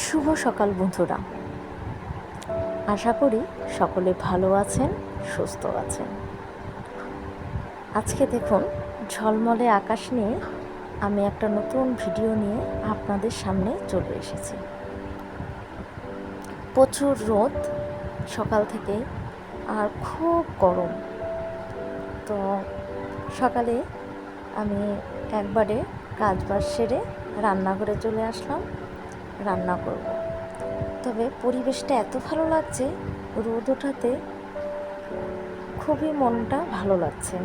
শুভ সকাল বন্ধুরা। আশা করি সকলে ভালো আছেন, সুস্থ আছেন। আজকে দেখুন, ঝলমলে আকাশ নিয়ে আমি একটা নতুন ভিডিও নিয়ে আপনাদের সামনে চলে এসেছি। প্রচুর রোদ সকাল থেকে আর খুব গরম। তো সকালে আমি একবারে কাজ বাজ সেরে রান্নাঘরে চলে আসলাম। রান্না করব। তবে পরিবেশটা এত ভালো লাগছে, রোদ ওঠাতে খুবই মনটা ভালো লাগছে।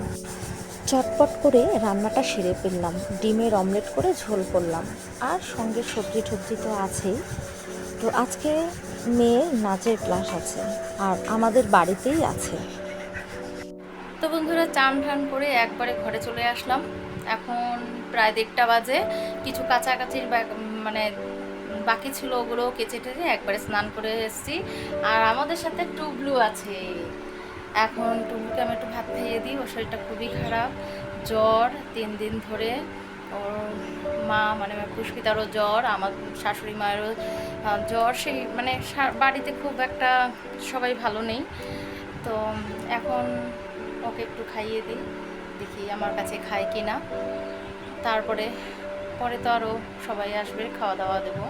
চটপট করে রান্নাটা সেরে ফেললাম, ডিমের অমলেট করে ঝোল করলাম। আর সঙ্গে সবজি টবজি তো আছেই। তো আজকে মেয়ের নাচের ক্লাস আছে, আর আমাদের বাড়িতেই আছে। তো বন্ধুরা, চান ঠান করে একবারে ঘরে চলে আসলাম। এখন প্রায় দেড়টা বাজে। কিছু কাছাকাছির মানে বাকি ছিল ওগুলো কেচে টেচে একবারে স্নান করে এসেছি। আর আমাদের সাথে টুবলু আছে। এখন টুবলুকে আমি একটু ভাত খাইয়ে দিই, ওর শরীরটা খুবই খারাপ। জ্বর তিন দিন ধরে। ওর মা মানে পুষ্পিতারও জ্বর, আমার শাশুড়ি মায়েরও জ্বর। সেই মানে বাড়িতে খুব একটা সবাই ভালো নেই। তো এখন ওকে একটু খাইয়ে দিই, দেখি আমার কাছে খায় কি না তারপরে পরে তো আরও সবাই আসবে খাওয়া দাওয়া দেবো।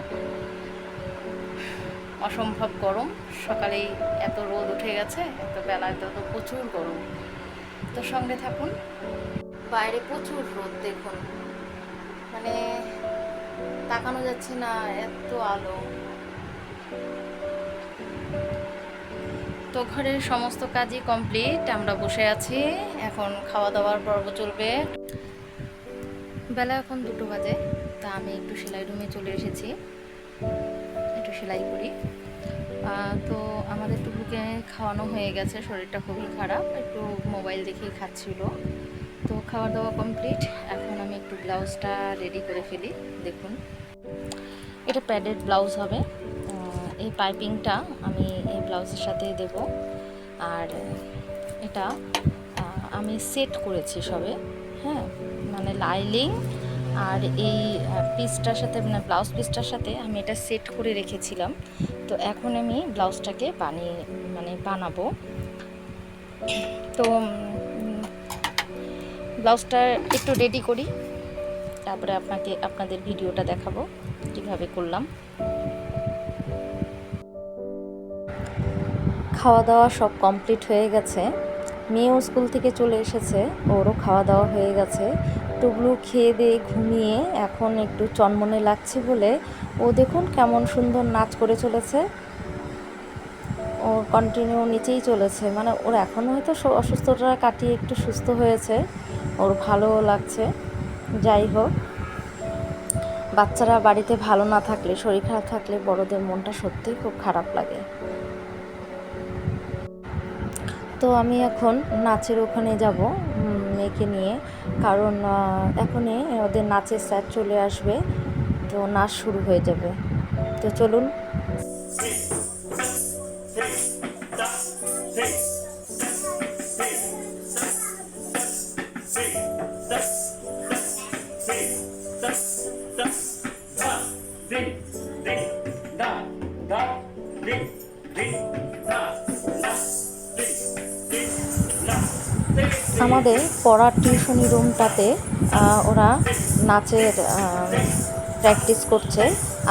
অসম্ভব গরম, সকালেই এত রোদ উঠে গেছে, এত বেলায় তো প্রচুর গরম। তো সঙ্গে থাকুন। বাইরে প্রচুর রোদ, দেখুন। মানে তাকানো যাচ্ছে না, এত আলো। তো ঘরের সমস্ত কাজই কমপ্লিট আমরা বসে আছি, এখন খাওয়া দাওয়ার পর্ব চলবে বেলা এখন দুটো বাজে, তা আমি একটু সেলাই রুমে চলে এসেছি। একটু সেলাই করি। তো আমাদের টুকুকে খাওয়ানো হয়ে গেছে, শরীরটা খুবই খারাপ, একটু মোবাইল দেখেই খাচ্ছিল। তো খাওয়া দাওয়া কমপ্লিট এখন আমি একটু ব্লাউজটা রেডি করে ফেলি, দেখুন। এটা প্যাডেড ব্লাউজ হবে। এই পাইপিংটা আমি এই ব্লাউজের সাথে দেব। আর এটা আমি সেট করেছি সবে হ্যাঁ? মানে লাইলিং আর এই পিসটার সাথে মানে ব্লাউজ পিসটার সাথে আমি এটা সেট করে রেখেছিলাম। তো এখন আমি ব্লাউজটাকে বানিয়ে মানে বানাবো। তো ব্লাউজটা একটু রেডি করি। তারপরে আপনাকে, আপনাদের ভিডিওটা দেখাবো কীভাবে করলাম। খাওয়া দাওয়া সব কমপ্লিট হয়ে গেছে। মেয়েও স্কুল থেকে চলে এসেছে, ওরও খাওয়া দাওয়া হয়ে গেছে। টুবলু খেয়ে দিয়ে ঘুমিয়ে এখন একটু চনমনে লাগছে বলে। ও দেখুন কেমন সুন্দর নাচ করে চলেছে। ও কন্টিনিউ নিচেই চলেছে। মানে ওর এখন হয়তো অসুস্থতা কাটিয়ে একটু সুস্থ হয়েছে। ওর ভালো লাগছে। যাই হোক, বাচ্চারা বাড়িতে ভালো না থাকলে, শরীর খারাপ থাকলে বড়দের মনটা সত্যিই খুব খারাপ লাগে। তো আমি এখন নাচের ওখানে যাব। মেয়েকে নিয়ে কারণ এখনই ওদের নাচের স্যার চলে আসবে তো নাচ শুরু হয়ে যাবে তো চলুন আমাদের পড়ার টিউশনি রুমটাতে ওরা নাচের প্র্যাকটিস করছে।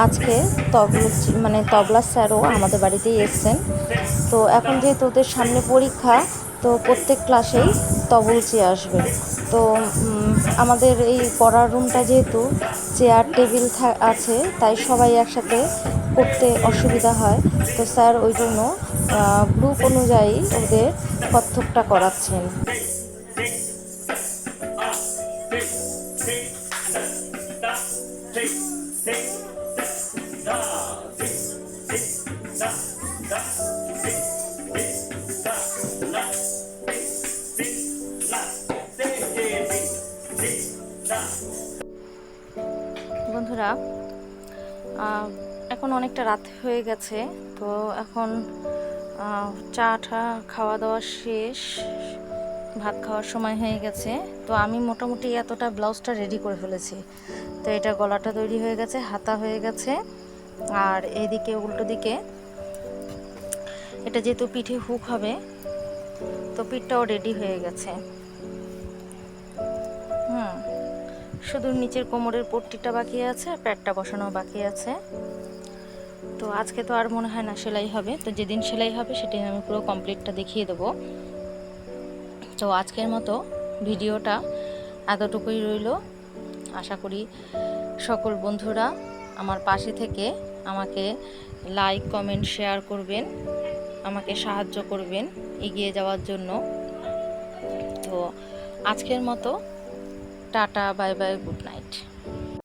আজকে তবলা মানে তবলা স্যারও আমাদের বাড়িতেই এসছেন। তো এখন যেহেতু ওদের সামনে পরীক্ষা, তো প্রত্যেক ক্লাসেই তবলচি আসবে। তো আমাদের এই পড়ার রুমটা যেহেতু চেয়ার, টেবিল আছে, তাই সবাই একসাথে করতে অসুবিধা হয়। তো স্যার ওই জন্য গ্রুপ অনুযায়ী ওদের কত্থকটা করাচ্ছেন। বন্ধুরা এখন অনেকটা রাত হয়ে গেছে, তো এখন চা টা খাওয়া দাওয়া শেষ, ভাত খাওয়ার সময় হয়ে গেছে, তো আমি মোটামুটি এতটা ব্লাউজটা রেডি করে ফেলেছি। তো এটা গলাটা তৈরি হয়ে গেছে, হাতা হয়ে গেছে। আর এদিকে, উল্টো দিকে, এটা যেহেতু পিঠে হুক হবে, তো পিঠটাও রেডি হয়ে গেছে। হুম, শুধু নিচের কোমরের পট্টিটা বাকি আছে, আর প্যাডটা বসানো বাকি আছে। তো আজকে তো আর মনে হয় না সেলাই হবে, তো যেদিন সেলাই হবে সেদিন আমি পুরো কমপ্লিটটা দেখিয়ে দেবো। তো আজকের মতো ভিডিওটা এতটুকুই রইল। আশা করি সকল বন্ধুরা আমার পাশে থেকে আমাকে লাইক কমেন্ট শেয়ার করবেন, আমাকে সাহায্য করবেন এগিয়ে যাওয়ার জন্য। তো আজকের মতো tata bye bye good night